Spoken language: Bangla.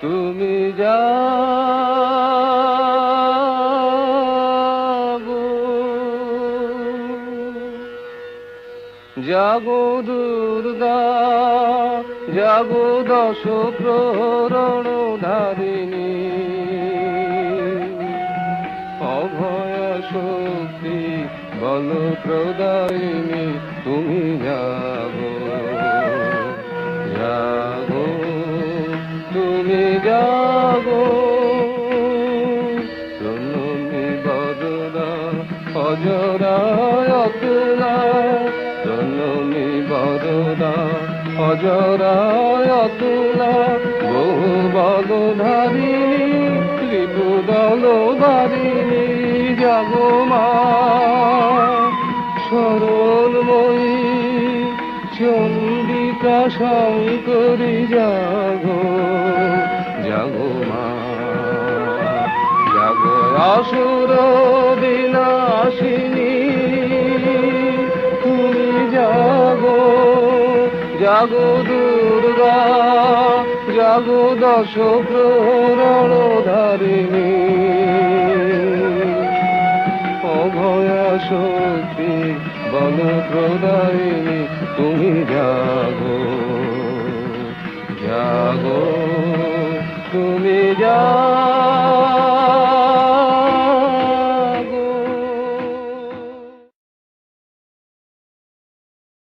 তুমি জাগো জাগো দুর্গা জাগো দশ প্রহরণ ধারিণী। অভয় শক্তি বল প্রদায়িনী তুমি জাগো জাগো। জননী বদনা অজরায় অতুলা। জননী বদনা অজরায় অতুলা। বহু বল ধারিণী ত্রিপুদল বারিণী, জাগো মা। সরলময়ী চন্ডিকা শঙ্করী জাগো আসুর বিনাশিনী তুমি জাগো জাগো দুর্গা, জাগো দশ প্রহরণ ধারিণী অভয়া শক্তি বল প্রদায়িনী তুমি জাগো জাগো, তুমি জাগো।